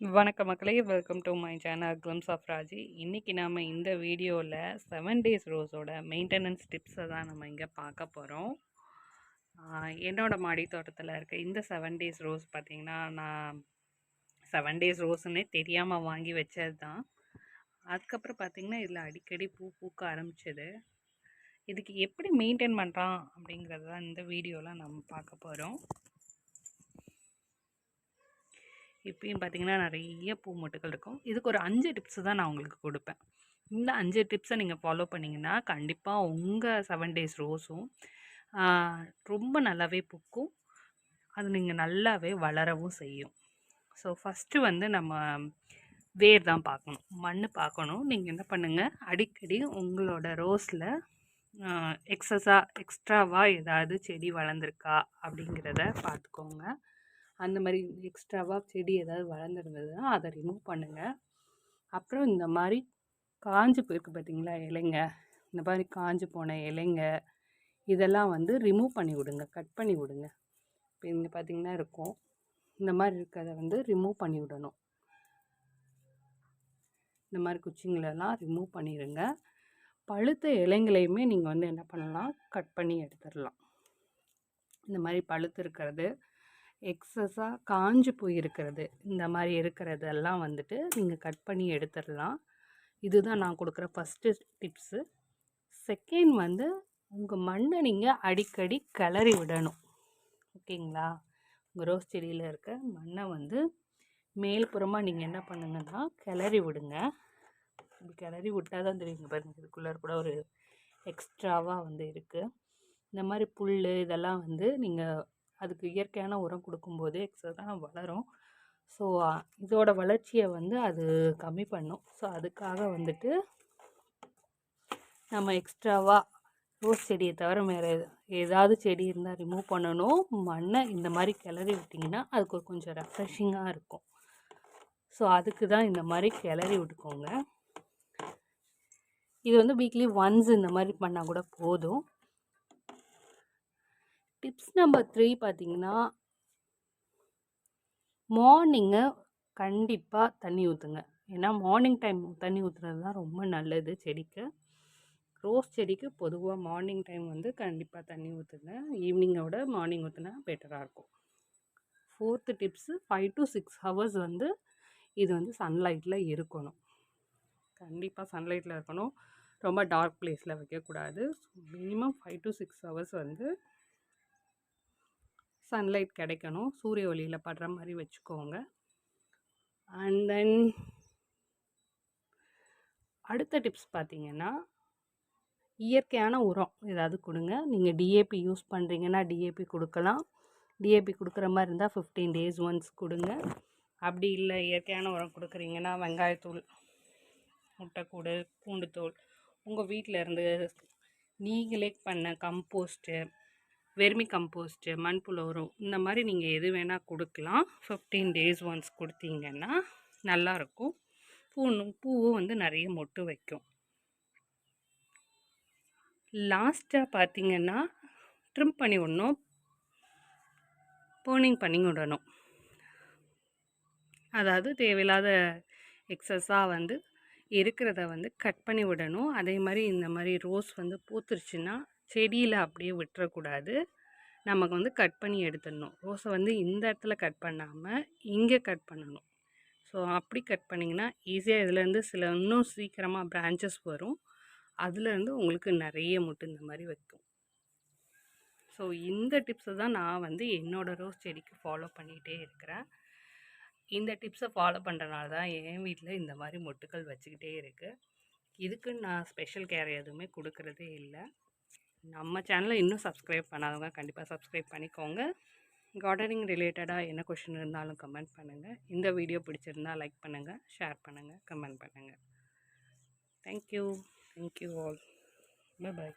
வணக்கம் மக்களே. Welcome to my channel glams of Raji. இன்றைக்கி நாம் இந்த வீடியோவில் செவன் டேஸ் ரோஸோட மெயின்டெனன்ஸ் டிப்ஸை தான் நம்ம இங்கே பார்க்க போகிறோம் என்னோடய மாடி தோட்டத்தில் இருக்க இந்த செவன் டேஸ் ரோஸ் பார்த்திங்கன்னா நான் செவன் டேஸ் ரோஸுன்னே தெரியாமல் வாங்கி வச்சது தான். அதுக்கப்புறம் பார்த்திங்கன்னா இதில் அடிக்கடி பூ பூக்க ஆரம்பிச்சது. இதுக்கு எப்படி மெயின்டைன் பண்ணுறான் அப்படிங்கிறது தான் இந்த வீடியோவில் நம்ம பார்க்க போகிறோம் இப்பயும் பார்த்திங்கன்னா நிறைய பூ மொட்டுகள் இருக்கும். இதுக்கு ஒரு அஞ்சு டிப்ஸு தான் நான் உங்களுக்கு கொடுப்பேன். இந்த அஞ்சு டிப்ஸை நீங்கள் ஃபாலோ பண்ணிங்கன்னா கண்டிப்பாக உங்கள் செவன் டேஸ் ரோஸும் ரொம்ப நல்லாவே பூக்கும். அது நீங்கள் நல்லாவே வளரவும் செய்யும். ஸோ ஃபஸ்ட்டு வந்து நம்ம வேர் தான் பார்க்கணும் மண் பார்க்கணும் நீங்கள் என்ன பண்ணுங்கள் அடிக்கடி உங்களோட ரோஸில் எக்ஸஸாக எக்ஸ்ட்ராவாக ஏதாவது செடி வளர்ந்துருக்கா அப்படிங்கிறத பார்த்துக்கோங்க அந்த மாதிரி எக்ஸ்ட்ராவாக செடி ஏதாவது வளர்ந்துருந்ததுன்னா அதை ரிமூவ் பண்ணுங்கள் அப்புறம் இந்த மாதிரி காஞ்சு போயிருக்கு பார்த்தீங்களா இலைங்க. இந்த மாதிரி காஞ்சு போன இலைங்க இதெல்லாம் வந்து ரிமூவ் பண்ணி விடுங்க கட் பண்ணி விடுங்க. இப்போ இங்கே பார்த்திங்கன்னா இருக்கும். இந்த மாதிரி இருக்கிறத வந்து ரிமூவ் பண்ணி விடணும். இந்த மாதிரி குச்சிங்களெல்லாம் ரிமூவ் பண்ணிடுங்க பழுத்த இலைங்களையுமே நீங்கள் வந்து என்ன பண்ணலாம் கட் பண்ணி எடுத்துடலாம். இந்த மாதிரி பழுத்து இருக்கிறது எக்ஸஸாக காஞ்சு போயிருக்கிறது. இந்த மாதிரி இருக்கிறதெல்லாம் வந்துட்டு நீங்கள் கட் பண்ணி எடுத்துடலாம் இதுதான் நான் கொடுக்குற ஃபஸ்ட்டு டிப்ஸு செகண்ட் வந்து உங்கள் மண்ணை நீங்கள் அடிக்கடி கிளறி விடணும். ஓகேங்களா? உங்கள் ரோஸ் செடியில் இருக்க மண்ணை வந்து மேல்புறமாக நீங்கள் என்ன பண்ணுங்கன்னா கிளறி விடுங்க. இப்படி கிளறி விட்டால் தான் தெரியுங்க பாருங்கள் இதுக்குள்ளே கூட ஒரு எக்ஸ்ட்ராவாக வந்து இருக்குது இந்த மாதிரி புல் இதெல்லாம் வந்து நீங்கள் அதுக்கு இயற்கையான உரம் கொடுக்கும்போது எக்ஸஸாக வளரும். ஸோ இதோட வளர்ச்சியை வந்து அது கம்மி பண்ணும். ஸோ அதுக்காக வந்துட்டு நம்ம எக்ஸ்ட்ராவாக ரோஸ் செடியை தவிர வேறு ஏதாவது செடி இருந்தால் ரிமூவ் பண்ணணும். மண்ணை இந்த மாதிரி கிளறி விட்டிங்கன்னா அதுக்கு கொஞ்சம் ரெஃப்ரெஷிங்காக இருக்கும். ஸோ அதுக்கு தான் இந்த மாதிரி கிளறி விட்டுக்கோங்க. இது வந்து வீக்லி ஒன்ஸ் இந்த மாதிரி பண்ணால் கூட போதும். டிப்ஸ் நம்பர் த்ரீ பார்த்தீங்கன்னா மார்னிங்கு கண்டிப்பாக தண்ணி ஊற்றுங்க ஏன்னா மார்னிங் டைம் தண்ணி ஊற்றுறது தான் ரொம்ப நல்லது செடிக்கு. ரோஸ் செடிக்கு பொதுவாக மார்னிங் டைம் வந்து கண்டிப்பாக தண்ணி ஊற்றுங்க ஈவினிங்கோட மார்னிங் ஊற்றுனா பெட்டராக இருக்கும். Fourth tips five to six hours வந்து இது வந்து சன்லைட்டில் இருக்கணும். கண்டிப்பாக சன்லைட்டில் இருக்கணும். ரொம்ப டார்க் பிளேஸில் வைக்கக்கூடாது. Minimum five to six hours வந்து சன்லைட் கிடைக்கணும். சூரிய ஒளியில் படுற மாதிரி வச்சுக்கோங்க. அண்ட் தென் அடுத்த டிப்ஸ் பார்த்தீங்கன்னா இயற்கையான உரம் ஏதாவது கொடுங்க. நீங்கள் டிஏபி யூஸ் பண்ணுறீங்கன்னா டிஏபி கொடுக்கலாம். டிஏபி கொடுக்குற மாதிரி இருந்தால் ஃபிஃப்டீன் டேஸ் ஒன்ஸ் கொடுங்க. அப்படி இல்லை இயற்கையான உரம் கொடுக்குறீங்கன்னா வெங்காயத்தூள் முட்டைக்கூடு பூண்டுத்தூள். உங்கள் வீட்டில் இருந்து நீங்களே பண்ண கம்போஸ்ட்டு வெர்மி கம்போஸ்ட்டு மண்புழு உரம் இந்த மாதிரி நீங்கள் எது வேணால் கொடுக்கலாம். ஃபிஃப்டீன் டேஸ் ஒன்ஸ் கொடுத்தீங்கன்னா நல்லாயிருக்கும் பூணும் பூவும் வந்து நிறைய மொட்டு வைக்கும். லாஸ்ட்டாக பார்த்தீங்கன்னா ட்ரிம் பண்ணி விடணும் போனிங் பண்ணி விடணும் அதாவது தேவையில்லாத எக்ஸஸாக வந்து இருக்கிறத வந்து கட் பண்ணி விடணும். அதே மாதிரி இந்த மாதிரி ரோஸ் வந்து பூத்துருச்சுன்னா செடியில் அப்படியே விட்டுறக்கூடாது. நமக்கு வந்து கட் பண்ணி எடுத்துடணும். ரோஸை வந்து இந்த இடத்துல கட் பண்ணாமல் இங்கே கட் பண்ணணும். ஸோ அப்படி கட் பண்ணிங்கன்னா ஈஸியாக இதுலேருந்து சில இன்னும் சீக்கிரமாக பிரான்ச்சஸ் வரும். அதுலேருந்து உங்களுக்கு நிறைய முட்டு இந்த மாதிரி வைக்கும். ஸோ இந்த டிப்ஸை தான் நான் வந்து என்னோடய ரோஸ் செடிக்கு ஃபாலோ பண்ணிகிட்டே இருக்கிறேன். இந்த டிப்ஸை ஃபாலோ பண்ணுறனால தான் என் வீட்டில் இந்த மாதிரி மொட்டுக்கள் வச்சுக்கிட்டே இருக்குது இதுக்கு நான் ஸ்பெஷல் கேர் எதுவுமே கொடுக்குறதே இல்லை. நம்ம சேனலை இன்னும் சப்ஸ்கிரைப் பண்ணாதவங்க கண்டிப்பாக சப்ஸ்கிரைப் பண்ணிக்கோங்க. கார்டனிங் ரிலேட்டடாக என்ன கொஷின் இருந்தாலும் கமெண்ட் பண்ணுங்கள் இந்த வீடியோ பிடிச்சிருந்தால் லைக் பண்ணுங்கள் ஷேர் பண்ணுங்கள் கமெண்ட் பண்ணுங்கள் thank you thank you all bye bye